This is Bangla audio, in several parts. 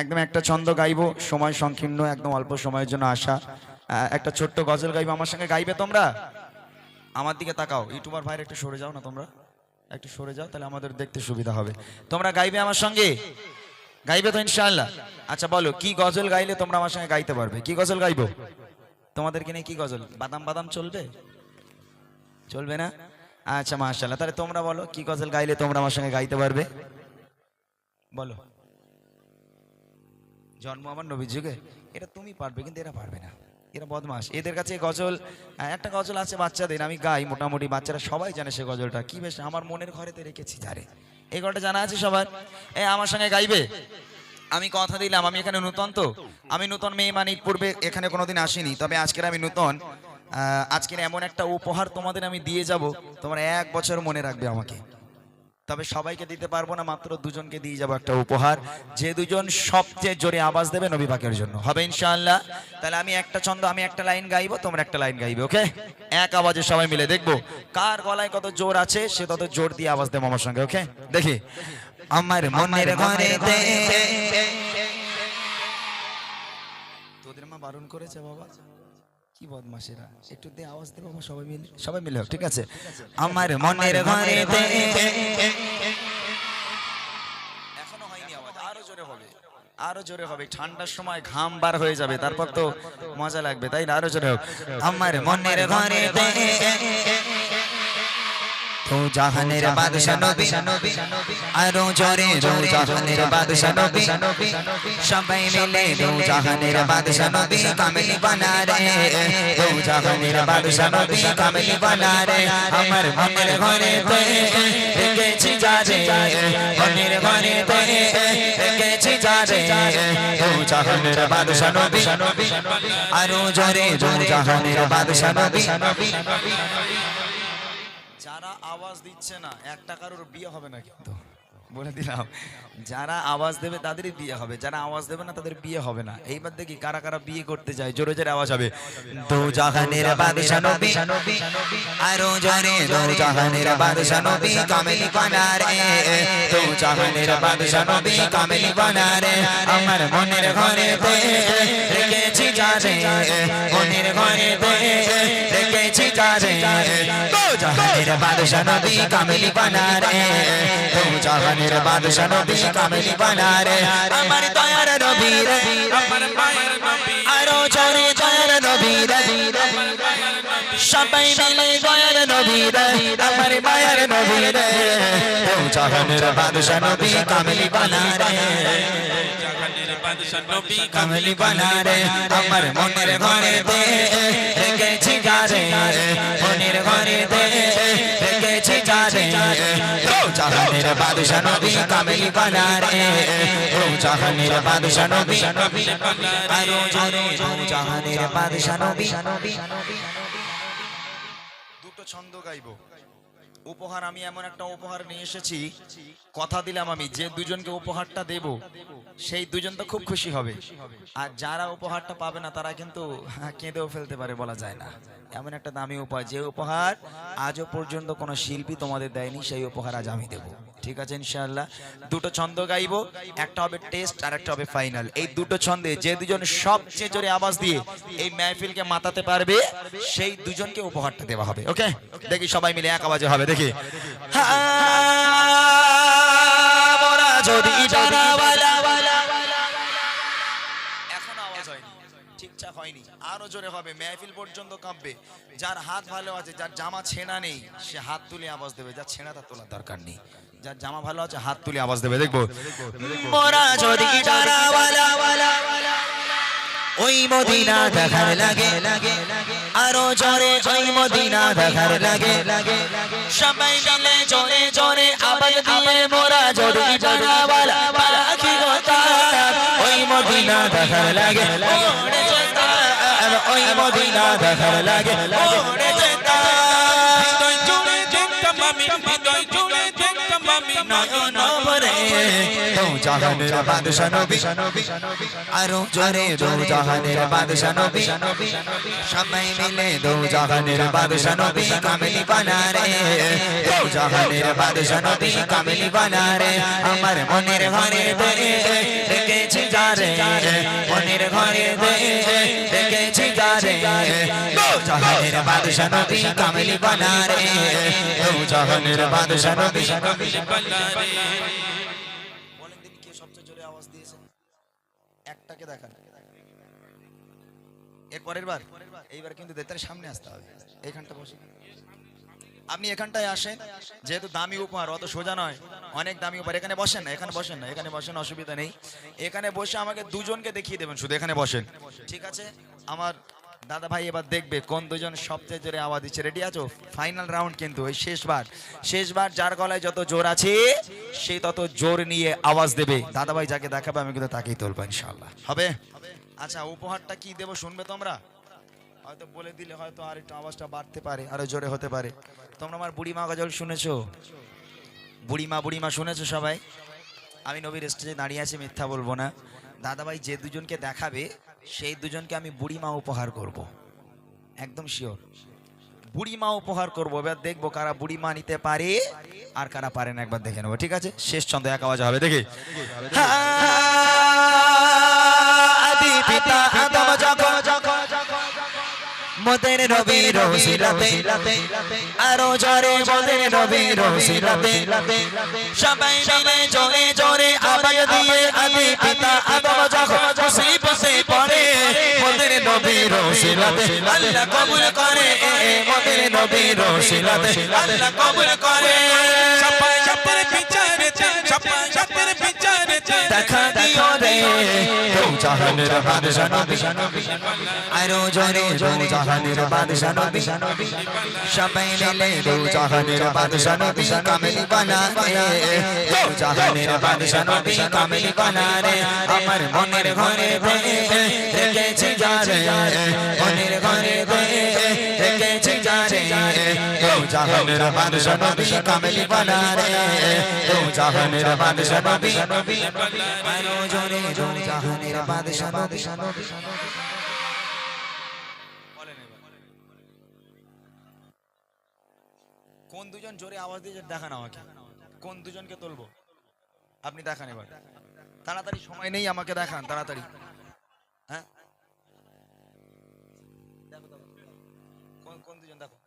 একদম একটা ছন্দ গাইবো, সময় সংকীর্ণ, একদম অল্প সময়ের জন্য আসা একটা ছোট্ট গজল গাইবো, আমার সঙ্গে গাইবে তোমরা? আমার দিকে তাকাও। ইউটিউবার ভাইয়ের একটু সরে যাও না তোমরা? একটু সরে যাও, তাহলে আমাদের দেখতে সুবিধা হবে। তোমরা গাইবে আমার সঙ্গে? গাইবে তো ইনশাআল্লাহ। আচ্ছা বলো, কি গজল গাইলে তোমরা আমার সঙ্গে গাইতে পারবে? কি গজল গাইবো? তোমাদেরকে নিয়ে কি গজল? বাদাম বাদাম চলবে? চলবে না? আচ্ছা মাশাআল্লাহ। তাহলে তোমরা বলো, কি গজল গাইলে তোমরা আমার সঙ্গে গাইতে পারবে? বলো। জন্ম আমার নবীর যুগে। এটা তুমি পারবে, কিন্তু এরা পারবে না। এরা বদমাস এদের কাছে গজল একটা গজল আছে বাচ্চাদের, আমি গাই মোটামুটি, বাচ্চারা সবাই জানে সে গজলটা। কি বেশ, আমার মনের ঘরেতে রেখেছি যারে এই গলটা জানা আছে সবার? এ, আমার সঙ্গে গাইবে? আমি কথা দিলাম, আমি এখানে নূতন তো। আমি নূতন মেয়ে মানে পূর্বে এখানে কোনোদিন আসিনি, তবে আজকের আমি নূতন। আজকের এমন একটা উপহার তোমাদের আমি দিয়ে যাব, তোমরা এক বছর মনে রাখবে আমাকে। তবে সবাইকে দিতে পারব না, মাত্র দুজনকে দিয়ে যাব একটা উপহার। যে দুজন সবচেয়ে জোরে আওয়াজ দেবে নবী পাকের জন্য। হবে ইনশাআল্লাহ। তাহলে আমি একটা ছন্দ, আমি একটা লাইন গাইবো, তোমরা একটা লাইন গাইবে, ওকে? এক আওয়াজে সবাই মিলে দেখব। কার গলায় কত জোর আছে, সে তত জোর দিয়ে আওয়াজ দেবো আমার সঙ্গে, ওকে? দেখি। আমার মনের ঘরে তোদের মা বারণ করেছে বাবা? কি বদমাশেরা একটু দে আওয়াজ দেবো আমার সবাই মিলে সবাই মিলে হোক, ঠিক আছে? আমার মনের ঘরে এখনও হয়নি আওয়াজ আরও জোরে হবে আরও জোরে হবে ঠান্ডার সময় ঘাম বার হয়ে যাবে তারপর তো মজা লাগবে তাই না? আরও জোরে হোক। আমার মনের ঘরে তো জাহানের বাদশা নবী। আরও জোরে রো জাহানের বাদশা নবী। সবাই মিলে রো জাহানের বাদশা নবী কামিনী বানা রে। রো জাহানের বাদশা নবী কামিনী বানা রে। আমার মনের ঘরে তে রেখেছি যা রে। মনের ঘরে তে রেখেছি যা রে। রো জাহানের বাদশা নবী। আরও জোরে রো জাহানের বাদশা নবী। যারা আওয়াজ দিচ্ছে না, একটা কারোর বিয়ে হবে না কিন্তু। বলে দিলাম, যারা আওয়াজ দেবে তাদেরই বিয়ে হবে, যারা আওয়াজ দেবে না তাদের বিয়ে হবে না। এইবার দেখি কারা কারা বিয়ে করতে যায়, জোরে জোরে আওয়াজ হবে। দো জাহানের বাদশা তে রেখেছি যা রে দো জাহানের বাদশা নবী কামেলি বানা রে দো জাহানের বাদশা নবী কামেলি বানা রে আমার দয়ার নবী রে। আমার মায়ের নবী। আরও জোরে দয়ার নবী রে। সবাই মিলে দয়ার নবী রে। আমার মায়ের নবী রে। দো জাহানের বাদশা নবী কামেলি বানা রে জাহানের বাদশা নবী কামলি বানারে আমার মনের ঘরে দে রেখেছি মনের ঘরে দে রেখেছি জাহানের বাদশা নবী কামলি বানারে ও জাহানের বাদশা নবী আরও জোরে জাহানের বাদশা নবী দুটো ছন্দ গাইবো। উপহার আমি এমন একটা উপহার নিয়ে এসেছি। কথা দিলাম আমি যে দুজনকে উপহারটা দেব সেই দুজন তো খুব খুশি হবে। আর যারা উপহারটা পাবে না তারা কিন্তু হ্যাঁ, কেঁদেও ফেলতে পারে বলা যায় না। এমন একটা দামি উপহার। যে উপহার আজও পর্যন্ত কোনো শিল্পী তোমাদের দেয়নি সেই উপহার আজ আমি দেব। ঠিক আছে ইনশাআল্লাহ? দুটো ছন্দ গাইবো একটা হবে টেস্ট আর একটা হবে ফাইনাল। এই দুটো ছন্দে যে দুজন সবচেয়ে জোরে আওয়াজ দিয়ে এই মাহফিলকে মাতাতে পারবে সেই দুজনকে উপহারটা দেওয়া হবে ওকে? দেখি সবাই মিলে এক আওয়াজে হবে দেখি। মোরা যদি ডানাওয়ালা হয়নি। আরও জোরে হবে। মেহফিল পর্যন্ত কাঁপবে। যার হাত ভালো আছে যার জামা ছেঁড়া নেই সে হাত তুলে আওয়াজ দেবে। যার ছেঁড়া তার তোলার দরকার নেই। যার জামা ভালো আছে হাত তুলে আওয়াজ দেবে। দেখব? মোরা যদি ডানাওয়ালা ওই মদিনা দেখার লাগে লাগে আরও জোরে ওই মদিনা দেখার লাগে। লাগে সবাই মিলে জোরে জোরে আবাদ দিয়ে মোরা পাখি গোতা ওই মদিনা দেখার লাগে। যেতাম, ওই মদিনা দেখার লাগে। ওরে যেতাম। হৃদয় জুড়ে দেখতাম আমি হৃদয় জুড়ে দেখতাম আমি নয়ন ভরে দো জাহানের বাদশা নবী। আরও জোরে দো জাহানের বাদশা নবী। সবাই মিলে দো জাহানের বাদশা নবী কামেলি বানারে। দো জাহানের বাদশা নবী কামেলি বানারে। আমার মনের ঘরে দে একটাকে কিন্তু সামনে আসতে হবে আপনি এখানটায় আসেন যেহেতু দামি উপহার অত সোজা নয় অনেক দামি উপহার এখানে বসেন এখানে বসেন না এখানে বসেন অসুবিধা নেই এখানে বসে আমাকে দুজনকে দেখিয়ে দেবেন, শুধু এখানে বসেন। ঠিক আছে? আমার দাদা ভাই এবার দেখবে কোন দুজন সবচেয়ে জোরে আওয়াজ দিচ্ছে। রেডি আছো? ফাইনাল রাউন্ড কিন্তু ওই শেষবার। শেষবার যার গলায় যত জোর আছে, সে তত জোর নিয়ে আওয়াজ দেবে। দাদা ভাই যাকে দেখাবে, আমি কিন্তু তাকেই তুলবো ইনশাল্লাহ হবে? আচ্ছা উপহারটা কি দেবো শুনবে তোমরা? হয়তো বলে দিলে হয়তো আর একটু আওয়াজটা বাড়তে পারে, আরও জোরে হতে পারে। তোমরা আমার বুড়িমা গজল শুনেছো? বুড়িমা বুড়িমা শুনেছো সবাই? আমি নবীর স্টেজে দাঁড়িয়ে আছি, মিথ্যা বলব না। দাদাভাই যে দুজনকে দেখাবে, সেই দুজনকে আমি বুড়িমা উপহার করব। একদম শিওর বুড়িমা উপহার করব। এবার দেখব কারা বুড়িমা নিতে পারে আর কারা পারে না, একবার দেখে নেব, ঠিক আছে? শেষ চন্দ্র এক আওয়াজ হবে, দেখি। আদি মোদের নবী রসিলাতে আরও জরে মোদের নবী রসিলাতে সবাই মিলে জোরে জোরে আবাজ দিয়ে আদি পিতা আদম যখন মুসিবতে পড়ে মোদের নবী রসিলাতে আল্লাহ কবুল করে মোদের নবী রসিলাতে আল্লাহ কবুল করে। সবাই সাপের বিচারে সবাই। দেখা দিও রে জাহানের বাদশা নবী আরও জোরে দু জাহানের বাদশা নবী সবাই মিলে দু জাহানের বাদশা নবী কামেলি বানা রে দু জাহানের বাদশা নবী কামেলি বানা রে আমার মনের ঘরে দে রেখেছি যারে মনের ঘরে দু জাহানের বাদশা জাহানের বাদশা কোন দুজন জোরে আওয়াজ দিয়ে দেখান আমাকে? কোন দুজনকে তুলবো? আপনি দেখান এবার। তাড়াতাড়ি সময় নেই, আমাকে দেখান, তাড়াতাড়ি। হ্যাঁ। কোন কোন দুজন, দেখো।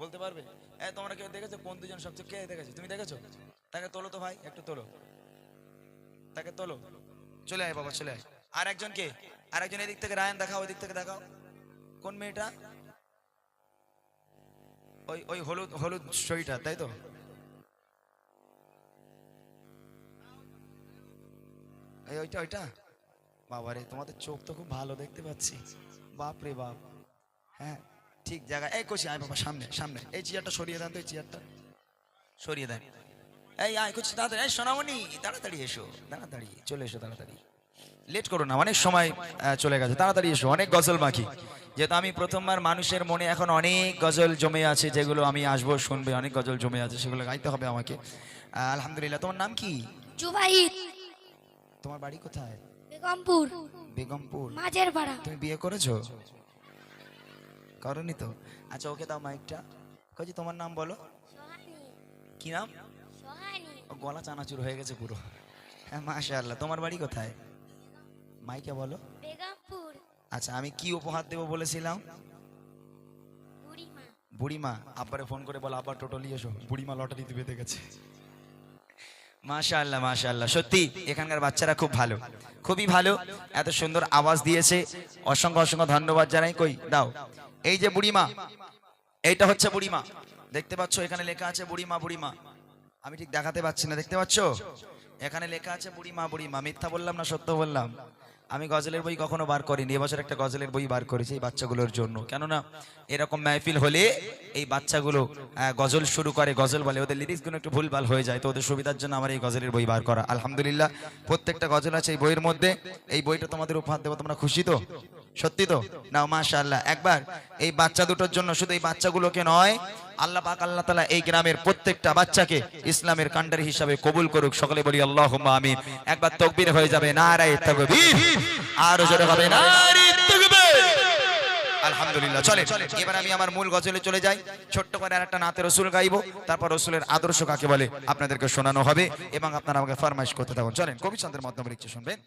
বলতে পারবে? এ, তোমরা কেউ দেখেছ? কোন দুজন সবচেয়ে কে দেখেছ? তুমি দেখেছ? তাকে তোলো তো ভাই, একটু তোলো। তাকে তোলো। চলে আয় বাবা, চলে আয়। আর একজন কে? আর একজন এদিক থেকে, রায়ন দেখাও ওই দিক থেকে দেখাও। কোন মেয়েটা? ওই ওই হলুদ হলুদ সইটা তাই তো? এই, ওইটা ওইটা? বাবারে, তোমাদের চোখ তো খুব ভালো দেখতে পাচ্ছি। বাপ রে বাপ। হ্যাঁ ঠিক জায়গায়। এই কষি আয় বাবা সামনে সামনে। এই চেয়ারটা সরিয়ে দেন তো এই চেয়ারটা সরিয়ে দেন। এই আয় কুচি তাড়াতাড়ি এই সোনামণি তাড়াতাড়ি এসো তাড়াতাড়ি চলে এসো তাড়াতাড়ি। লেট করো না অনেক সময় চলে গেছে। তাড়াতাড়ি এসো অনেক গজল বাকি। যেহেতু আমি প্রথমবার মানুষের মনে এখন অনেক গজল জমে আছে যেগুলো আমি আসব শুনবে অনেক গজল জমে আছে সেগুলো গাইতে হবে আমাকে। আলহামদুলিল্লাহ তোমার নাম কি? জুবাইর। তোমার বাড়ি কোথায়? বেগমপুর। বেগমপুর। মাঝের পাড়া তুমি বিয়ে করেছ? করনি তো? আচ্ছা ওকে দাও মাইকটা কজি তোমার নাম বলো। সোহানি। কি নাম? গলা চানাচুর হয়ে গেছে পুরো। হ্যাঁ মাশা আল্লাহ তোমার বাড়ি কোথায়? মাইকে বলো। বেগমপুর। আচ্ছা আমি কি উপহার দেবো বলেছিলাম? বুড়িমা। বুড়িমা আব্বারে ফোন করে বলো আব্বা টোটালি এসো। বুড়িমা লটারি দিবে দেখেছে মাশা আল্লাহ মাশা আল্লাহ সত্যি এখানকার বাচ্চারা খুব ভালো। খুবই ভালো। এত সুন্দর আওয়াজ দিয়েছে। অসংখ্য অসংখ্য ধন্যবাদ জানাই। কই দাও। এই যে বুড়িমা, এইটা হচ্ছে বুড়িমা। দেখতে পাচ্ছ, এখানে লেখা আছে বুড়িমা বুড়িমা। আমি ঠিক দেখাতে পাচ্ছি না, দেখতে পাচ্ছ? এখানে লেখা আছে বুড়িমা বুড়িমা। মিথ্যা বললাম না, সত্য বললাম? আমি গজলের বই কখনো বার করিনি, এবছর একটা গজলের বই বার করেছি এই বাচ্চাগুলোর জন্য। কেননা এরকম মাহফিল হলে এই বাচ্চাগুলো গজল শুরু করে, গজল বলে। ওদের লিরিক্সগুলো একটু ভুলভাল হয়ে যায়, তো ওদের সুবিধার জন্য আমার এই গজলের বই বার করা। আলহামদুলিল্লাহ, প্রত্যেকটা গজল আছে এই বইয়ের মধ্যে। এই বইটা তোমাদের উপহার দেবো, তোমরা খুশি তো? সত্যি তো? নাও, মাশাআল্লাহ। একবার এই বাচ্চা দুটোর জন্য শুধু এই বাচ্চাগুলোকে নয়, আল্লাহ পাক, আল্লাহ তাআলা এই গ্রামের প্রত্যেকটা বাচ্চাকে ইসলামের কান্ডারি হিসাবে কবুল করুক। সকলে বলি, আল্লাহুম্মা আমিন। একবার তাকবীর হয়ে যাবে, নারায়ে তাকবীর। আর জোরে হবে তাকবীর। আলহামদুলিল্লাহ চলে এবার আমি আমার মূল গজলে চলে যাই। ছোট্ট করে আর একটা নাতে রসুল গাইবো। তারপর রসুলের আদর্শ কাকে বলে আপনাদেরকে শোনানো হবে এবং আপনারা আমাকে ফরমাইশ করতে থাকুন। চলেন কবিচন্দ্রের মাধ্যমে লিখছে, শুনবেন?